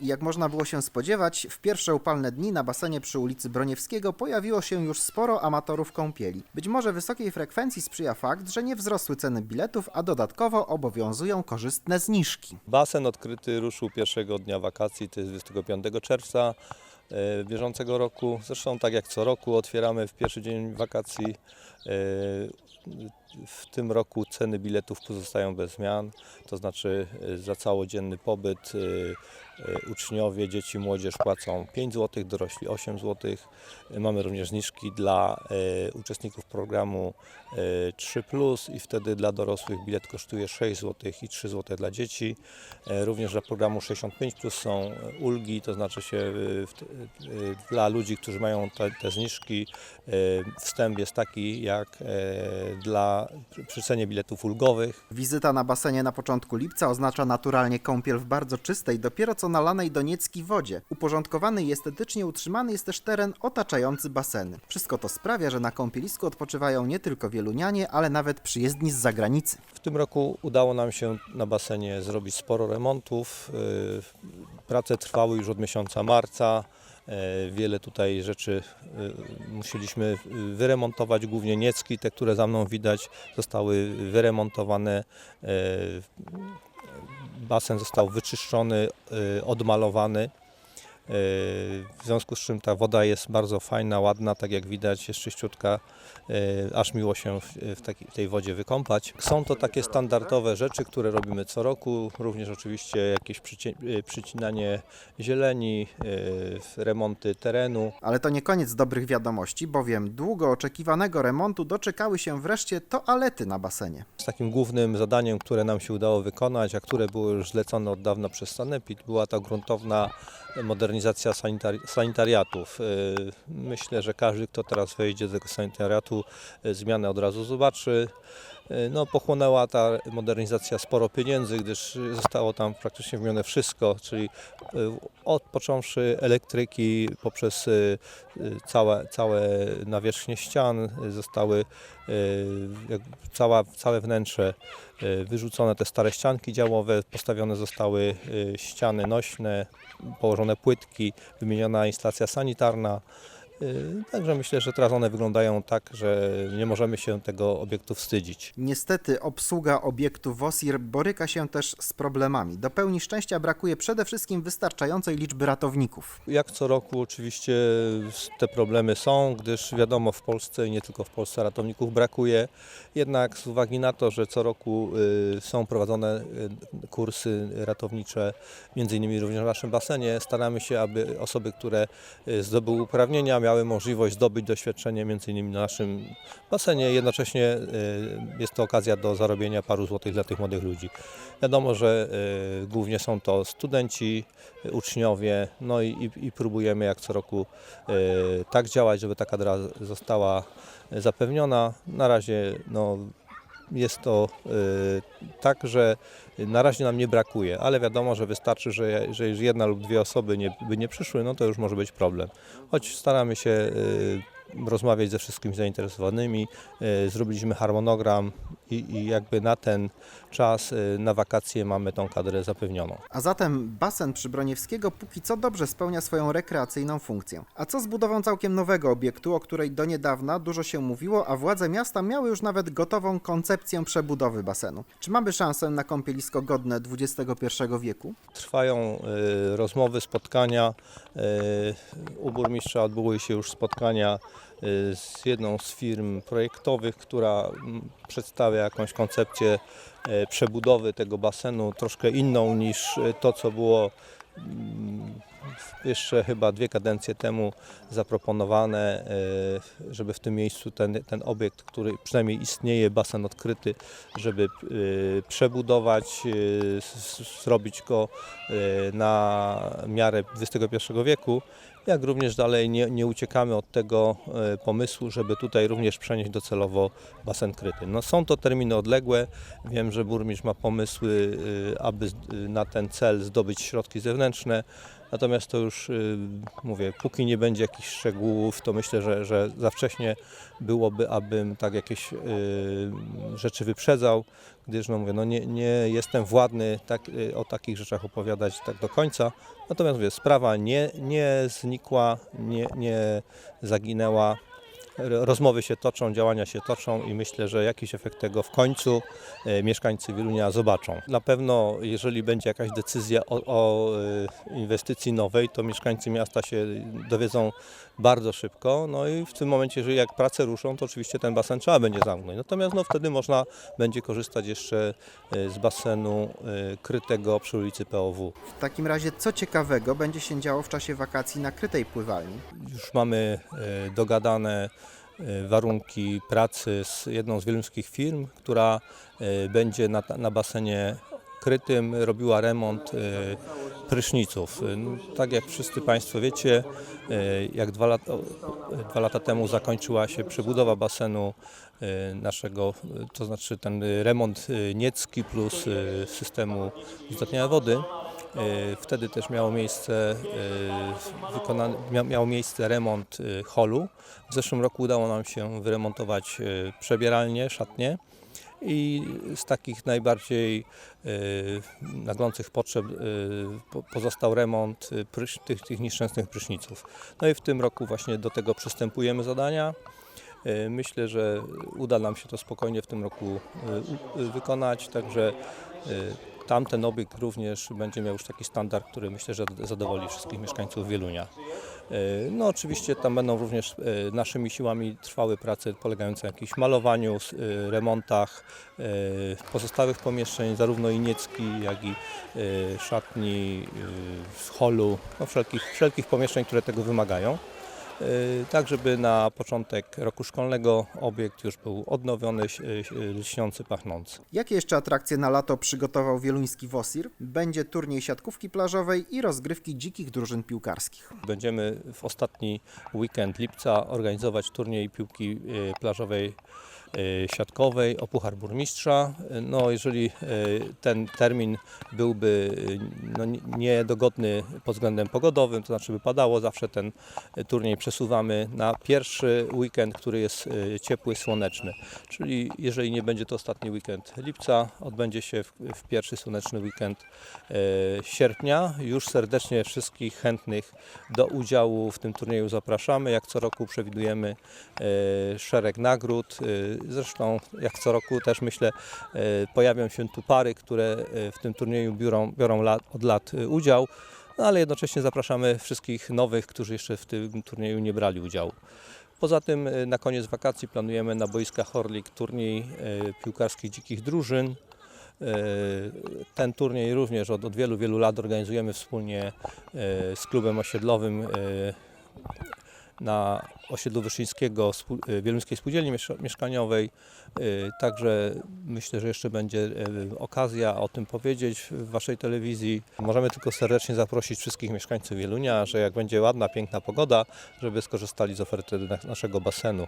Jak można było się spodziewać, w pierwsze upalne dni na basenie przy ulicy Broniewskiego pojawiło się już sporo amatorów kąpieli. Być może wysokiej frekwencji sprzyja fakt, że nie wzrosły ceny biletów, a dodatkowo obowiązują korzystne zniżki. Basen odkryty ruszył pierwszego dnia wakacji, to jest 25 czerwca e, bieżącego roku. Zresztą tak jak co roku otwieramy w pierwszy dzień wakacji. E, W tym roku ceny biletów pozostają bez zmian, to znaczy e, za całodzienny pobyt uczniowie, dzieci, młodzież płacą 5 zł, dorośli 8 zł. Mamy również zniżki dla e, uczestników programu e, 3 i wtedy dla dorosłych bilet kosztuje 6 zł i 3 zł dla dzieci. E, Również dla programu 65 są e, ulgi, to znaczy się e, e, dla ludzi, którzy mają te, te zniżki, e, wstęp jest taki jak e, dla przy cenie biletów ulgowych. Wizyta na basenie na początku lipca oznacza naturalnie kąpiel w bardzo czystej, dopiero co nalanej do niecki wodzie. Uporządkowany i estetycznie utrzymany jest też teren otaczający baseny. Wszystko to sprawia, że na kąpielisku odpoczywają nie tylko wielunianie, ale nawet przyjezdni z zagranicy. W tym roku udało nam się na basenie zrobić sporo remontów. E, Prace trwały już od miesiąca marca. E, Wiele tutaj rzeczy e, musieliśmy wyremontować, głównie niecki, te, które za mną widać, zostały wyremontowane. Basen został wyczyszczony, e, odmalowany. W związku z czym ta woda jest bardzo fajna, ładna, tak jak widać, jest czyściutka, e, aż miło się w, takiej, tej wodzie wykąpać. Są to takie standardowe rzeczy, które robimy co roku, również oczywiście jakieś e, przycinanie zieleni, e, remonty terenu. Ale to nie koniec dobrych wiadomości, bowiem długo oczekiwanego remontu doczekały się wreszcie toalety na basenie. Z takim głównym zadaniem, które nam się udało wykonać, a które było już zlecone od dawna przez Sanepid, była ta gruntowna modernizacja sanitari- sanitariatów. Yy, Myślę, że każdy, kto teraz wejdzie do tego sanitariatu, yy, zmianę od razu zobaczy. Yy, No, pochłonęła ta modernizacja sporo pieniędzy, gdyż zostało tam praktycznie wymienione wszystko, czyli yy, od począwszy elektryki poprzez yy, całe, całe nawierzchnie ścian zostały cała, całe wnętrze wyrzucone te stare ścianki działowe, postawione zostały ściany nośne, położone płytki, wymieniona instalacja sanitarna. Yy, Także myślę, że teraz one wyglądają tak, że nie możemy się tego obiektu wstydzić. Niestety obsługa obiektu WOSIR boryka się też z problemami. Do pełni szczęścia brakuje przede wszystkim wystarczającej liczby ratowników. Jak co roku oczywiście te problemy są, gdyż wiadomo w Polsce i nie tylko w Polsce ratowników brakuje. Jednak z uwagi na to, że co roku y, są prowadzone y, kursy ratownicze, między innymi również w naszym basenie, staramy się, aby osoby, które y, zdobyły uprawnienia, miały możliwość zdobyć doświadczenie między innymi na naszym basenie. Jednocześnie y, jest to okazja do zarobienia paru złotych dla tych młodych ludzi. Wiadomo, że y, głównie są to studenci, uczniowie, no i, i, i próbujemy jak co roku y, tak działać, żeby ta kadra została zapewniona. Na razie no, jest to y, tak, że na razie nam nie brakuje, ale wiadomo, że wystarczy, że, że już jedna lub dwie osoby nie, by nie przyszły, no to już może być problem. Choć staramy się y, rozmawiać ze wszystkimi zainteresowanymi, y, zrobiliśmy harmonogram i, i jakby na ten czas, y, na wakacje mamy tą kadrę zapewnioną. A zatem basen przy Broniewskiego póki co dobrze spełnia swoją rekreacyjną funkcję. A co z budową całkiem nowego obiektu, o której do niedawna dużo się mówiło, a władze miasta miały już nawet gotową koncepcję przebudowy basenu? Czy mamy szansę na kąpielisko godne XXI wieku? Trwają y, rozmowy, spotkania. Y, u burmistrza odbyły się już spotkania z jedną z firm projektowych, która mm, przedstawia jakąś koncepcję y, przebudowy tego basenu, troszkę inną niż y, to, co było mm, jeszcze chyba dwie kadencje temu zaproponowane, y, żeby w tym miejscu ten, ten obiekt, który przynajmniej istnieje, basen odkryty, żeby y, przebudować, s- zrobić go na miarę XXI wieku, jak również dalej nie, nie uciekamy od tego pomysłu, żeby tutaj również przenieść docelowo basen kryty. No, są to terminy odległe, wiem, że burmistrz ma pomysły, aby na ten cel zdobyć środki zewnętrzne, Natomiast to już y, mówię, póki nie będzie jakichś szczegółów, to myślę, że, że za wcześnie byłoby, abym tak jakieś y, rzeczy wyprzedzał, gdyż no mówię, no nie, nie jestem władny tak, y, o takich rzeczach opowiadać tak do końca. Natomiast mówię, sprawa nie, nie znikła, nie, nie zaginęła. Rozmowy się toczą, działania się toczą i myślę, że jakiś efekt tego w końcu e, mieszkańcy Wielunia zobaczą. Na pewno, jeżeli będzie jakaś decyzja o, o e, inwestycji nowej, to mieszkańcy miasta się dowiedzą bardzo szybko. No i w tym momencie, jeżeli jak prace ruszą, to oczywiście ten basen trzeba będzie zamknąć. Natomiast no, wtedy można będzie korzystać jeszcze e, z basenu krytego przy ulicy POW. W takim razie, co ciekawego będzie się działo w czasie wakacji na krytej pływalni? Już mamy dogadane warunki pracy z jedną z wieluńskich firm, która e, będzie na, na basenie krytym robiła remont e, pryszniców. E, no, Tak jak wszyscy Państwo wiecie, e, jak dwa, lat, o, dwa lata temu zakończyła się przebudowa basenu e, naszego, e, to znaczy ten remont e, niecki plus e, systemu uzdatniania wody, E, Wtedy też miało miejsce, e, miał miejsce remont e, holu. W zeszłym roku udało nam się wyremontować e, przebieralnię, szatnię i z takich najbardziej e, naglących potrzeb e, po- pozostał remont e, tych, tych nieszczęsnych pryszniców. No i w tym roku właśnie do tego przystępujemy zadania. E, Myślę, że uda nam się to spokojnie w tym roku e, wykonać, także e, tamten obiekt również będzie miał już taki standard, który myślę, że zadowoli wszystkich mieszkańców Wielunia. E, No oczywiście tam będą również e, naszymi siłami trwały prace polegające na jakimś malowaniu, e, remontach pozostałych pomieszczeń, zarówno i niecki, jak i szatni, holu, no wszelkich, wszelkich pomieszczeń, które tego wymagają. E, Tak, żeby na początek roku szkolnego obiekt już był odnowiony, ś- ś- lśniący, pachnący. Jakie jeszcze atrakcje na lato przygotował wieluński WOSIR? Będzie turniej siatkówki plażowej i rozgrywki dzikich drużyn piłkarskich. Będziemy w ostatni weekend lipca organizować turniej piłki e, plażowej e, siatkowej o Puchar Burmistrza. E, No, jeżeli e, ten termin byłby e, no, nie- niedogodny pod względem pogodowym, to znaczy by padało, zawsze ten e, turniej przesuwamy na pierwszy weekend, który jest e, ciepły, słoneczny. Czyli jeżeli nie będzie to ostatni weekend lipca, odbędzie się w, w pierwszy słoneczny weekend e, sierpnia. Już serdecznie wszystkich chętnych do udziału w tym turnieju zapraszamy. Jak co roku przewidujemy e, szereg nagród. Zresztą jak co roku też myślę e, pojawią się tu pary, które e, w tym turnieju biorą, biorą lat, od lat e, udział. No, ale jednocześnie zapraszamy wszystkich nowych, którzy jeszcze w tym turnieju nie brali udziału. Poza tym na koniec wakacji planujemy na boiskach Horlik turniej piłkarskich dzikich drużyn. Ten turniej również od, od wielu, wielu lat organizujemy wspólnie z klubem osiedlowym na osiedlu Wyszyńskiego e, Wieluńskiej Spółdzielni Miesz- Mieszkaniowej. E, Także myślę, że jeszcze będzie e, okazja o tym powiedzieć w Waszej telewizji. Możemy tylko serdecznie zaprosić wszystkich mieszkańców Wielunia, że jak będzie ładna, piękna pogoda, żeby skorzystali z oferty na- naszego basenu.